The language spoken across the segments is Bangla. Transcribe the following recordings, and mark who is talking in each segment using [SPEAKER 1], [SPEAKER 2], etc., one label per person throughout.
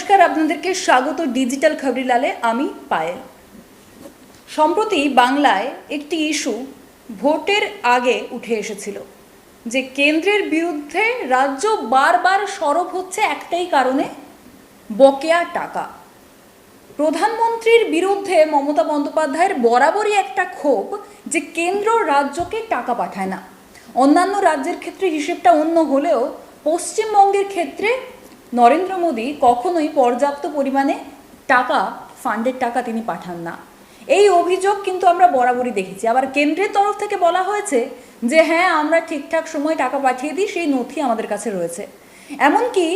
[SPEAKER 1] নমস্কার, আপনাদেরকে স্বাগত ডিজিটাল খবরিলালে। আমি পায়েল। সম্প্রতি বাংলায় একটি ইস্যু ভোটের আগে উঠে এসেছিল যে কেন্দ্রের বিরুদ্ধে রাজ্য বারবার সরব হচ্ছে একটাই কারণে, বকেয়া টাকা। প্রধানমন্ত্রীর বিরুদ্ধে মমতা বন্দ্যোপাধ্যায়ের বরাবরই একটা ক্ষোভ যে কেন্দ্র রাজ্যকে টাকা পাঠায় না। অন্যান্য রাজ্যের ক্ষেত্রে হিসেবটা অন্য হলেও পশ্চিমবঙ্গের ক্ষেত্রে নরেন্দ্র মোদী কখনোই পর্যাপ্ত পরিমাণে টাকা ফান্ডের টাকা তিনি পাঠান না। এই অভিযোগ কিন্তু আমরা বরাবরই দেখেছি। আবার কেন্দ্রের তরফ থেকে বলা হয়েছে যে হ্যাঁ আমরা ঠিকঠাক সময় টাকা পাঠিয়ে দিই, সেই নথি আমাদের কাছে রয়েছে। এমনকি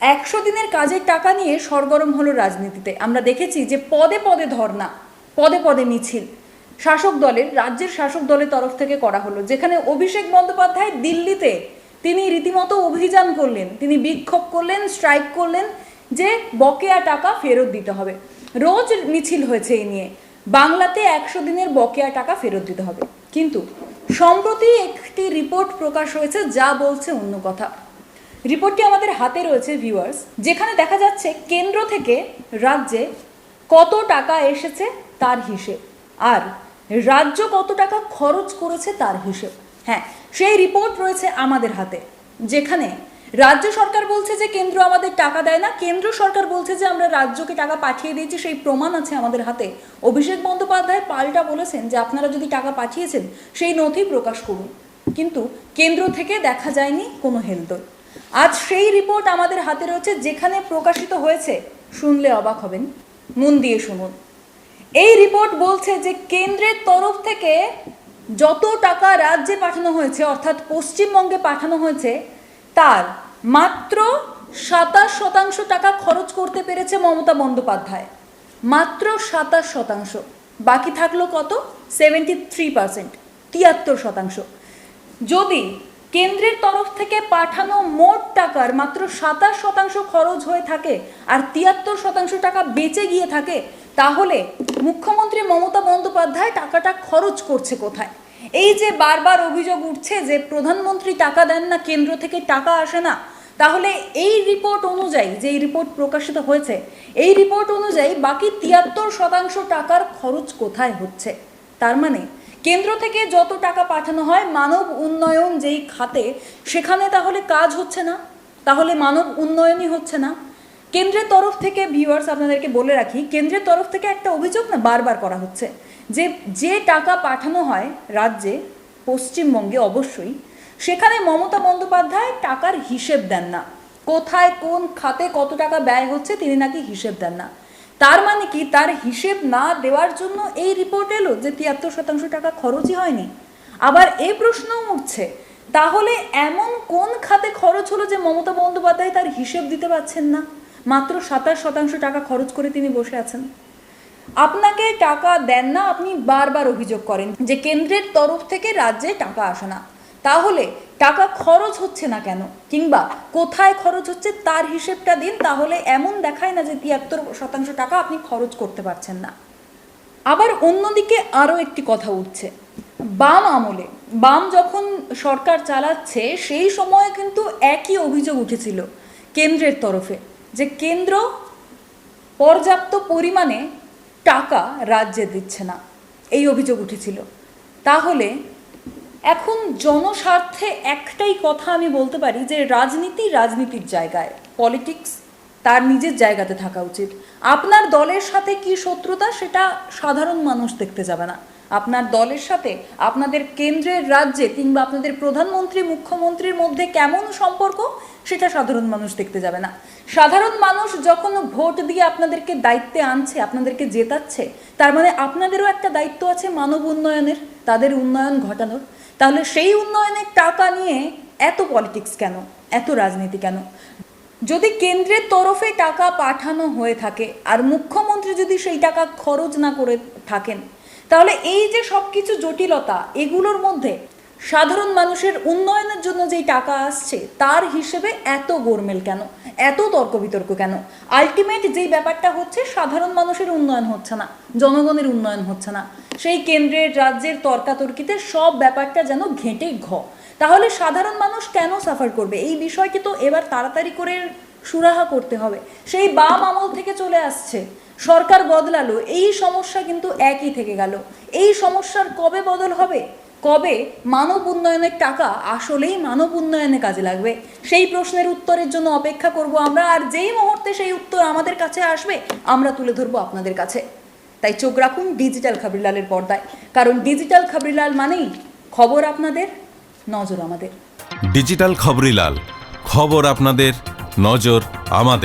[SPEAKER 1] একশো দিনের কাজের টাকা নিয়ে সরগরম হলো রাজনীতিতে। আমরা দেখেছি যে, পদে পদে ধর্না পদে পদে মিছিল। শাসক দলের, রাজ্যের শাসক দলের তরফ থেকে করা হলো। যেখানে অভিষেক বন্দ্যোপাধ্যায় দিল্লিতে তিনি রীতিমতো অভিযান করলেন। তিনি বিক্ষোভ করলেন স্ট্রাইক করলেন যে বকেয়া টাকা ফেরত দিতে হবে। রোজ মিছিল হয়েছে এই নিয়ে। বাংলাতে একশো দিনের বকেয়া টাকা ফেরত দিতে হবে। কিন্তু সম্প্রতি একটি রিপোর্ট প্রকাশ হয়েছে, যা বলছে অন্য কথা। রিপোর্টটি আমাদের হাতে রয়েছে ভিউয়ার্স যেখানে দেখা যাচ্ছে কেন্দ্র থেকে রাজ্যে কত টাকা এসেছে তার হিসেব। আর রাজ্য কত টাকা খরচ করেছে তার হিসেব। হ্যাঁ সেই রিপোর্ট রয়েছে আমাদের হাতে, যেখানে রাজ্য সরকার বলছে যে কেন্দ্র আমাদের টাকা দেয় না, কেন্দ্র সরকার বলছে যে আমরা রাজ্যকে টাকা পাঠিয়ে দিয়েছি, সেই প্রমাণ আছে আমাদের হাতে। অভিষেক বন্দ্যোপাধ্যায় পাল্টা বলেছেন যে আপনারা যদি টাকা পাঠিয়েছেন, সেই নথি প্রকাশ করুন। কিন্তু কেন্দ্র থেকে দেখা যায়নি কোনো হেলদোল। আজ সেই রিপোর্ট আমাদের হাতে রয়েছে, যেখানে প্রকাশিত হয়েছে, শুনলে অবাক হবেন, মন দিয়ে শুনুন। এই রিপোর্ট বলছে যে কেন্দ্রের তরফ থেকে যত টাকা রাজ্যে পাঠানো হয়েছে, অর্থাৎ পশ্চিমবঙ্গে পাঠানো হয়েছে, তার মাত্র সাতাশ শতাংশ টাকা খরচ করতে পেরেছে মমতা বন্দ্যোপাধ্যায়। মাত্র সাতাশ শতাংশ। বাকি থাকল কত? সেভেন্টি থ্রি পার্সেন্ট তিয়াত্তর শতাংশ। যদি কেন্দ্রের তরফ থেকে পাঠানো মোট টাকার মাত্র সাতাশ শতাংশ খরচ হয়ে থাকে আর তিয়াত্তর শতাংশ টাকা বেঁচে গিয়ে থাকে তাহলে মুখ্যমন্ত্রী মমতা বন্দ্যোপাধ্যায় টাকাটা খরচ করছে কোথায়? এই যে বারবার অভিযোগ উঠছে যে প্রধানমন্ত্রী টাকা দেন না, কেন্দ্র থেকে টাকা আসে না, তাহলে এই রিপোর্ট অনুযায়ী যে রিপোর্ট প্রকাশিত হয়েছে, এই রিপোর্ট অনুযায়ী বাকি তিয়াত্তর শতাংশ টাকার খরচ কোথায় হচ্ছে? তার মানে কেন্দ্র থেকে যত টাকা পাঠানো হয়, মানব উন্নয়ন যেই খাতে, সেখানে তাহলে কাজ হচ্ছে না? তাহলে মানব উন্নয়নই হচ্ছে না? কেন্দ্রের তরফ থেকে ভিউয়ার্স আপনাদেরকে বলে রাখি, কেন্দ্রের তরফ থেকে একটা অভিযোগ না বারবার করা হচ্ছে যে যে টাকা পাঠানো হয় রাজ্যে, পশ্চিমবঙ্গে অবশ্যই, সেখানে মমতা বন্দ্যোপাধ্যায় টাকার হিসেব দেন না। কোথায়, কোন খাতে কত টাকা ব্যয় হচ্ছে তিনি নাকি হিসেব দেন না। তার মানে কি? তার হিসেব না দেওয়ার জন্য এই রিপোর্ট এলো যে তিয়াত্তর শতাংশ টাকা খরচই হয়নি। আবার এই প্রশ্নও উঠছে, তাহলে এমন কোন খাতে খরচ হলো যে মমতা বন্দ্যোপাধ্যায় তার হিসেব দিতে পারছেন না? মাত্র সাতাশ শতাংশ টাকা খরচ করে তিনি বসে আছেন। আপনাকে টাকা দেন না, আপনি বারবার অভিযোগ করেন যে কেন্দ্রের তরফ থেকে রাজ্যে টাকা আসে না। তাহলে টাকা খরচ হচ্ছে না কেন? কিংবা কোথায় খরচ হচ্ছে তার হিসেবটা দিন, তাহলে এমন দেখায় না যে তিয়াত্তর শতাংশ টাকা আপনি খরচ করতে পারছেন না। আবার অন্যদিকে আরও একটি কথা উঠছে। বাম আমলে, বাম যখন সরকার চালাচ্ছে, সেই সময়ে কিন্তু একই অভিযোগ উঠেছিল কেন্দ্রের তরফে। যে কেন্দ্র পর্যাপ্ত পরিমাণে টাকা রাজ্যে দিচ্ছে না। এই অভিযোগ উঠেছিল। তাহলে এখন জনস্বার্থে একটাই কথা আমি বলতে পারি যে রাজনীতি রাজনীতির জায়গায়। পলিটিক্স তার নিজের জায়গাতে থাকা উচিত। আপনার দলের সাথে কি শত্রুতা সেটা সাধারণ মানুষ দেখতে যাবে না। আপনার দলের সাথে, আপনাদের কেন্দ্রের রাজ্যে কিংবা আপনাদের প্রধানমন্ত্রী, মুখ্যমন্ত্রীর মধ্যে কেমন সম্পর্ক, সেটা সাধারণ মানুষ দেখতে যাবে না। সাধারণ মানুষ যখন ভোট দিয়ে আপনাদেরকে দায়িত্বে আনছে, আপনাদেরকে জেতাচ্ছে, তার মানে আপনাদেরও একটা দায়িত্ব আছে মানব উন্নয়নের, তাদের উন্নয়ন ঘটানোর। তাহলে সেই উন্নয়নের টাকা নিয়ে এত পলিটিক্স কেন? এত রাজনীতি কেন? যদি কেন্দ্রের তরফে টাকা পাঠানো হয়ে থাকে, আর মুখ্যমন্ত্রী যদি সেই টাকা খরচ না করে থাকেন তাহলে এই যে সব কিছু জটিলতা, এগুলোর মধ্যে সাধারণ মানুষের উন্নয়নের জন্য যেই টাকা আসছে, তার হিসেবে এত গোরমেল কেন? এত তর্ক বিতর্ক কেন? আলটিমেট যেই ব্যাপারটা হচ্ছে, সাধারণ মানুষের উন্নয়ন হচ্ছে না, জনগণের উন্নয়ন হচ্ছে না। সেই কেন্দ্রের, রাজ্যের তর্কাতর্কিতে সব ব্যাপারটা যেন ঘেঁটে ঘ। তাহলে সাধারণ মানুষ কেন সাফার করবে? এই বিষয়কে তো এবার তাড়াতাড়ি করে সুরাহা করতে হবে। সেই বাম আমল থেকে চলে আসছে। সরকার বদলালো, এই সমস্যা কিন্তু একই থেকে গেল। এই সমস্যার কবে বদল হবে? কবে মানব উন্নয়নের টাকা আসলেই মানব উন্নয়নে কাজে লাগবে? সেই প্রশ্নের উত্তরের জন্য অপেক্ষা করব আমরা, আর যেই মুহূর্তে সেই উত্তর আমাদের কাছে আসবে, আমরা তুলে ধরবো আপনাদের কাছে। তাই চোখ রাখুন ডিজিটাল খাবরিলালের পর্দায়। কারণ ডিজিটাল খাবরিলাল মানেই খবর আপনাদের, নজর আমাদের।
[SPEAKER 2] ডিজিটাল খবরিলাল, খবর আপনাদের নজর আমাদের।